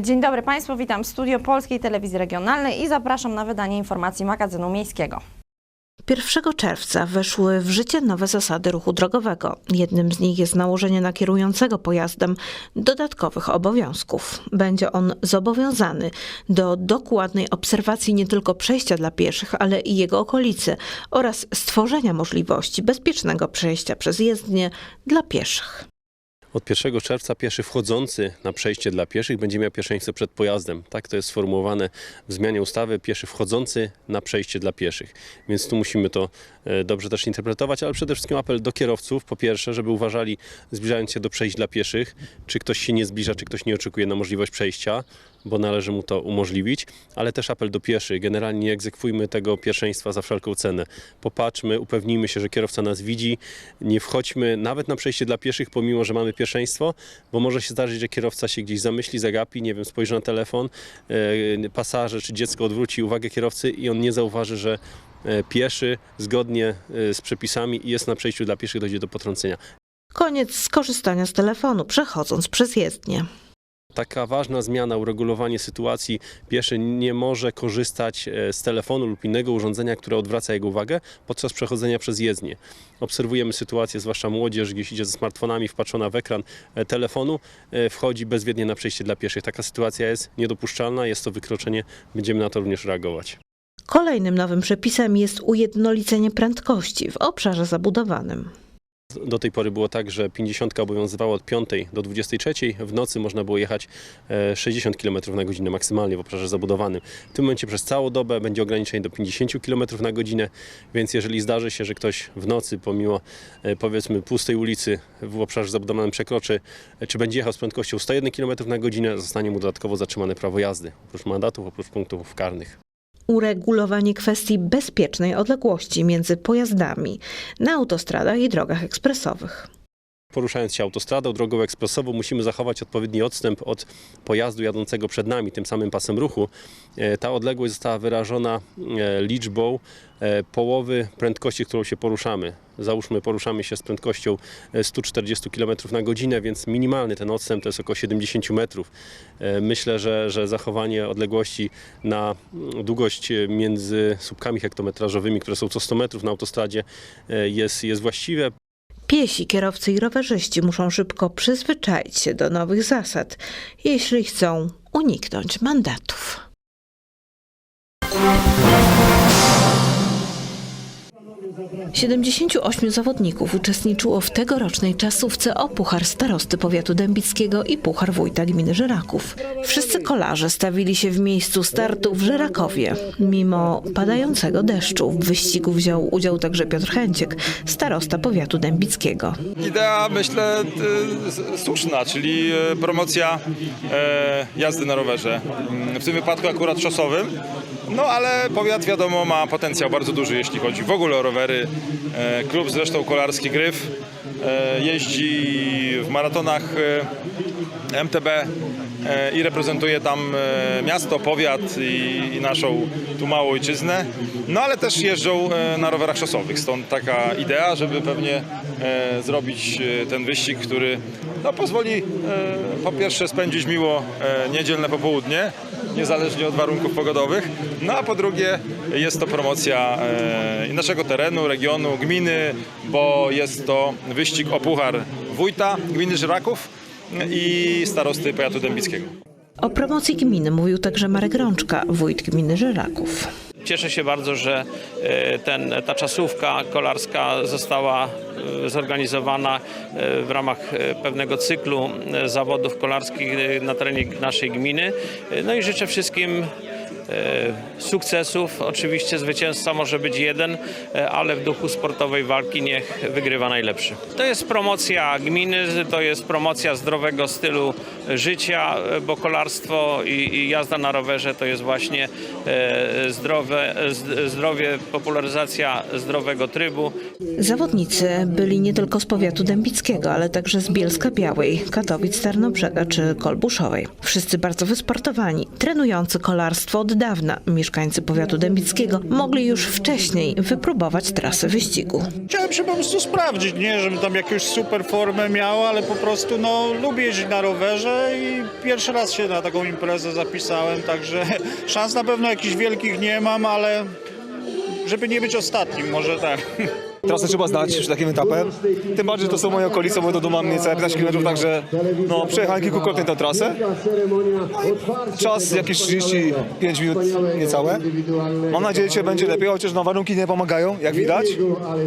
Dzień dobry Państwu, witam w studio Polskiej Telewizji Regionalnej i zapraszam na wydanie informacji magazynu miejskiego. 1 czerwca weszły w życie nowe zasady ruchu drogowego. Jednym z nich jest nałożenie na kierującego pojazdem dodatkowych obowiązków. Będzie on zobowiązany do dokładnej obserwacji nie tylko przejścia dla pieszych, ale i jego okolicy oraz stworzenia możliwości bezpiecznego przejścia przez jezdnię dla pieszych. Od 1 czerwca pieszy wchodzący na przejście dla pieszych będzie miał pierwszeństwo przed pojazdem. Tak to jest sformułowane w zmianie ustawy. Pieszy wchodzący na przejście dla pieszych. Więc tu musimy to e, dobrze też interpretować, ale przede wszystkim apel do kierowców. Po pierwsze, żeby uważali, zbliżając się do przejść dla pieszych, czy ktoś się nie zbliża, czy ktoś nie oczekuje na możliwość przejścia, bo należy mu to umożliwić, ale też apel do pieszych. Generalnie nie egzekwujmy tego pierwszeństwa za wszelką cenę. Popatrzmy, upewnijmy się, że kierowca nas widzi. Nie wchodźmy nawet na przejście dla pieszych, pomimo, że mamy pierwszeństwo, bo może się zdarzyć, że kierowca się gdzieś zamyśli, zagapi, nie wiem, spojrzy na telefon, e, pasażer czy dziecko odwróci uwagę kierowcy i on nie zauważy, że e, pieszy zgodnie e, z przepisami jest na przejściu dla pieszych, dojdzie do potrącenia. Koniec skorzystania z telefonu, przechodząc przez jezdnię. Taka ważna zmiana, uregulowanie sytuacji. Pieszy nie może korzystać e, z telefonu lub innego urządzenia, które odwraca jego uwagę podczas przechodzenia przez jezdnię. Obserwujemy sytuację, zwłaszcza młodzież, gdzieś idzie ze smartfonami, wpatrzona w ekran e, telefonu, e, wchodzi bezwiednie na przejście dla pieszych. Taka sytuacja jest niedopuszczalna, jest to wykroczenie, będziemy na to również reagować. Kolejnym nowym przepisem jest ujednolicenie prędkości w obszarze zabudowanym. Do tej pory było tak, że 50 obowiązywała od 5 do 23. W nocy można było jechać e, 60 km na godzinę maksymalnie w obszarze zabudowanym. W tym momencie przez całą dobę będzie ograniczenie do 50 km na godzinę, więc jeżeli zdarzy się, że ktoś w nocy pomimo e, powiedzmy pustej ulicy w obszarze zabudowanym przekroczy, e, czy będzie jechał z prędkością 101 km na godzinę, zostanie mu dodatkowo zatrzymane prawo jazdy, oprócz mandatów, oprócz punktów karnych. Uregulowanie kwestii bezpiecznej odległości między pojazdami na autostradach i drogach ekspresowych. Poruszając się autostradą, drogą ekspresową, musimy zachować odpowiedni odstęp od pojazdu jadącego przed nami, tym samym pasem ruchu. E, Ta odległość została wyrażona e, liczbą e, połowy prędkości, którą się poruszamy. Załóżmy, poruszamy się z prędkością e, 140 km na godzinę, więc minimalny ten odstęp to jest około 70 metrów. Myślę, że, że zachowanie odległości na mm, długość między słupkami hektometrażowymi, które są co 100 metrów na autostradzie, jest, jest właściwe. Piesi, kierowcy i rowerzyści muszą szybko przyzwyczaić się do nowych zasad, jeśli chcą uniknąć mandatów. Siedemdziesięciu ośmiu zawodników uczestniczyło w tegorocznej czasówce o Puchar Starosty Powiatu Dębickiego i Puchar Wójta Gminy Żyraków. Wszyscy kolarze stawili się w miejscu startu w Żyrakowie. Mimo padającego deszczu w wyścigu wziął udział także Piotr Chęciek, starosta Powiatu Dębickiego. Idea, myślę, y, słuszna, czyli y, promocja e, jazdy na rowerze. W tym wypadku akurat szosowym. No ale powiat wiadomo ma potencjał bardzo duży, jeśli chodzi w ogóle o rowery. E, Klub zresztą kolarski Gryf e, jeździ w maratonach e, MTB i reprezentuje tam miasto, powiat i, naszą tu małą ojczyznę. No ale też jeżdżą na rowerach szosowych, stąd taka idea, żeby pewnie zrobić ten wyścig, który no, pozwoli po pierwsze spędzić miło niedzielne popołudnie, niezależnie od warunków pogodowych, no a po drugie jest to promocja e, naszego terenu, regionu, gminy, bo jest to wyścig o puchar wójta gminy Żyraków i starosty powiatu dębickiego. O promocji gminy mówił także Marek Rączka, wójt gminy Żyraków. Cieszę się bardzo, że e, ten, ta czasówka kolarska została e, zorganizowana e, w ramach pewnego cyklu zawodów kolarskich na terenie naszej gminy. No i życzę wszystkim sukcesów. Oczywiście zwycięzca może być jeden, e, ale w duchu sportowej walki niech wygrywa najlepszy. To jest promocja gminy, to jest promocja zdrowego stylu życia, e, bo kolarstwo i, jazda na rowerze to jest właśnie e, zdrowe, zdrowie, popularyzacja zdrowego trybu. Zawodnicy byli nie tylko z powiatu dębickiego, ale także z Bielska Białej, Katowic, Tarnobrzega czy Kolbuszowej. Wszyscy bardzo wysportowani, trenujący kolarstwo od dawna mieszkańcy powiatu dębickiego mogli już wcześniej wypróbować trasę wyścigu. Chciałem się po prostu sprawdzić, nie żebym tam jakąś super formę miał, ale po prostu no, lubię jeździć na rowerze i pierwszy raz się na taką imprezę zapisałem, także szans na pewno jakichś wielkich nie mam, ale żeby nie być ostatnim, może tak. Trasę trzeba znać przed takim etapem. Tym bardziej, że to są moje okolice, bo do mam niecałe 15 km, także no, przejechałem kilkukrotnie tę trasę. Czas jakieś 35 minut niecałe. Mam nadzieję, że będzie lepiej, chociaż no, warunki nie pomagają, jak widać.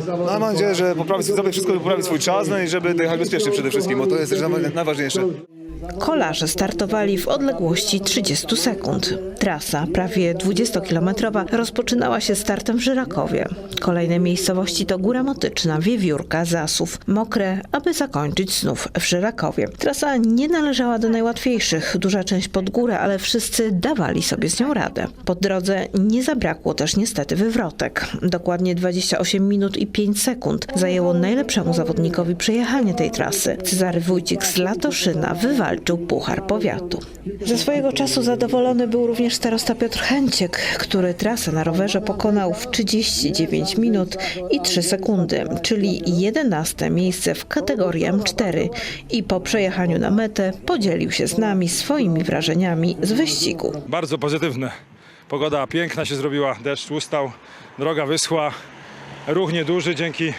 No, mam nadzieję, że poprawi, zrobię wszystko, poprawić swój czas, no i żeby dojechać bezpiecznie przede wszystkim, bo to jest najważniejsze. Kolarze startowali w odległości 30 sekund. Trasa, prawie 20-kilometrowa, rozpoczynała się startem w Żyrakowie. Kolejne miejscowości to Góra Motyczna, Wiewiórka, Zasów, Mokre, aby zakończyć znów w Żyrakowie. Trasa nie należała do najłatwiejszych, duża część pod górę, ale wszyscy dawali sobie z nią radę. Po drodze nie zabrakło też niestety wywrotek. Dokładnie 28 minut i 5 sekund zajęło najlepszemu zawodnikowi przejechanie tej trasy. Cezary Wójcik z Latoszyna wywalczył Puchar Powiatu. Ze swojego czasu zadowolony był również starosta Piotr Chęciek, który trasę na rowerze pokonał w 39 minut i 3 sekundy, czyli 11 miejsce w kategorii M4 i po przejechaniu na metę podzielił się z nami swoimi wrażeniami z wyścigu. Bardzo pozytywne. Pogoda piękna się zrobiła, deszcz ustał, droga wyschła, ruch nieduży dzięki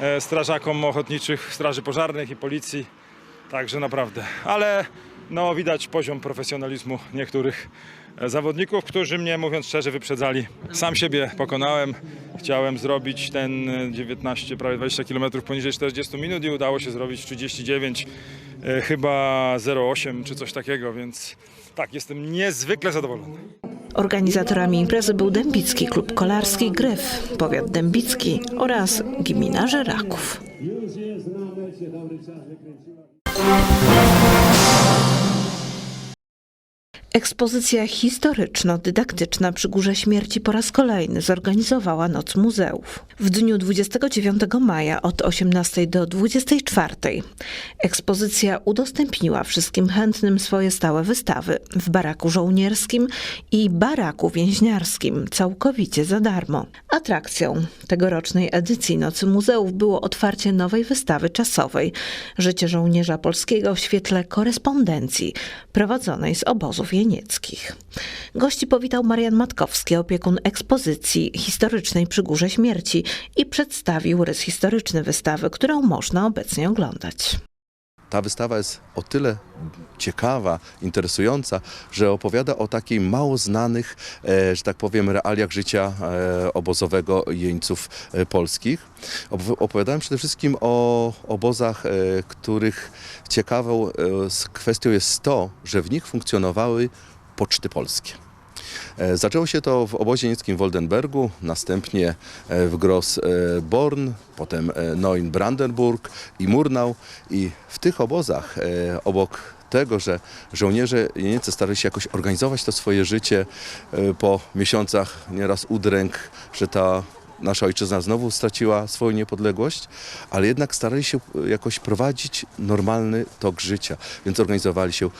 e, strażakom ochotniczych, straży pożarnych i policji. Także naprawdę. Ale no, widać poziom profesjonalizmu niektórych e, zawodników, którzy mnie, mówiąc szczerze, wyprzedzali. Sam siebie pokonałem. Chciałem zrobić ten e, 19, prawie 20 km poniżej 40 minut i udało się zrobić 39, e, chyba 08 czy coś takiego, więc tak, jestem niezwykle zadowolony. Organizatorami imprezy był Dębicki Klub Kolarski Gryf, powiat dębicki oraz gmina Żyraków. Ekspozycja historyczno-dydaktyczna przy Górze Śmierci po raz kolejny zorganizowała Noc Muzeów. W dniu 29 maja od 18 do 24 ekspozycja udostępniła wszystkim chętnym swoje stałe wystawy w baraku żołnierskim i baraku więźniarskim całkowicie za darmo. Atrakcją tegorocznej edycji Nocy Muzeów było otwarcie nowej wystawy czasowej Życie żołnierza polskiego w świetle korespondencji prowadzonej z obozów jenieckich. Gości powitał Marian Matkowski, opiekun ekspozycji historycznej przy Górze Śmierci i przedstawił rys historyczny wystawy, którą można obecnie oglądać. Ta wystawa jest o tyle ciekawa, interesująca, że opowiada o takich mało znanych, e, że tak powiem, realiach życia e, obozowego jeńców e, polskich. Op- Opowiadałem przede wszystkim o obozach, e, których ciekawą e, kwestią jest to, że w nich funkcjonowały poczty polskie. E, Zaczęło się to w obozie niemieckim w Oldenbergu, następnie e, w Gross-Born, potem e, Neubrandenburg i Murnau. I w tych obozach, obok tego, że żołnierze Niemcy starali się jakoś organizować to swoje życie po miesiącach nieraz udręk, że ta nasza ojczyzna znowu straciła swoją niepodległość, ale jednak starali się jakoś prowadzić normalny tok życia, więc organizowali się e,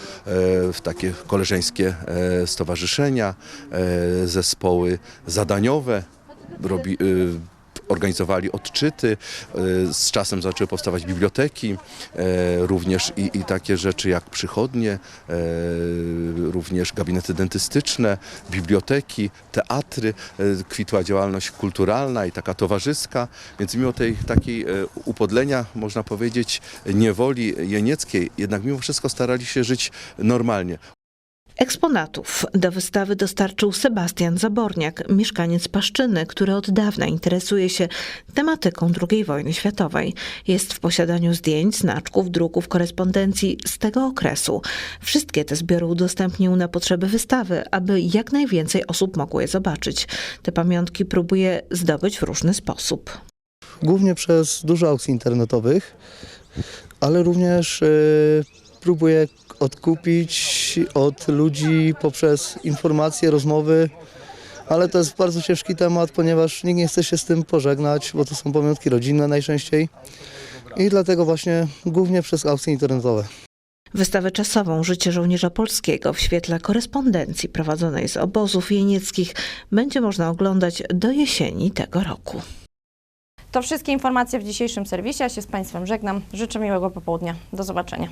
w takie koleżeńskie e, stowarzyszenia, e, zespoły zadaniowe, robi, e, organizowali odczyty, e, z czasem zaczęły powstawać biblioteki, e, również i, i takie rzeczy jak przychodnie, e, również gabinety dentystyczne, biblioteki, teatry, kwitła działalność kulturalna i taka towarzyska, więc mimo tej takiej upodlenia, można powiedzieć, niewoli jenieckiej, jednak mimo wszystko starali się żyć normalnie. Eksponatów do wystawy dostarczył Sebastian Zaborniak, mieszkaniec Paszczyny, który od dawna interesuje się tematyką II wojny światowej. Jest w posiadaniu zdjęć, znaczków, druków, korespondencji z tego okresu. Wszystkie te zbiory udostępnił na potrzeby wystawy, aby jak najwięcej osób mogło je zobaczyć. Te pamiątki próbuje zdobyć w różny sposób. głównie przez dużo aukcji internetowych, ale również e, próbuję odkupić od ludzi poprzez informacje, rozmowy, ale to jest bardzo ciężki temat, ponieważ nikt nie chce się z tym pożegnać, bo to są pamiątki rodzinne najczęściej i dlatego właśnie głównie przez aukcje internetowe. Wystawę czasową Życie żołnierza polskiego w świetle korespondencji prowadzonej z obozów jenieckich będzie można oglądać do jesieni tego roku. To wszystkie informacje w dzisiejszym serwisie. Ja się z Państwem żegnam. Życzę miłego popołudnia. Do zobaczenia.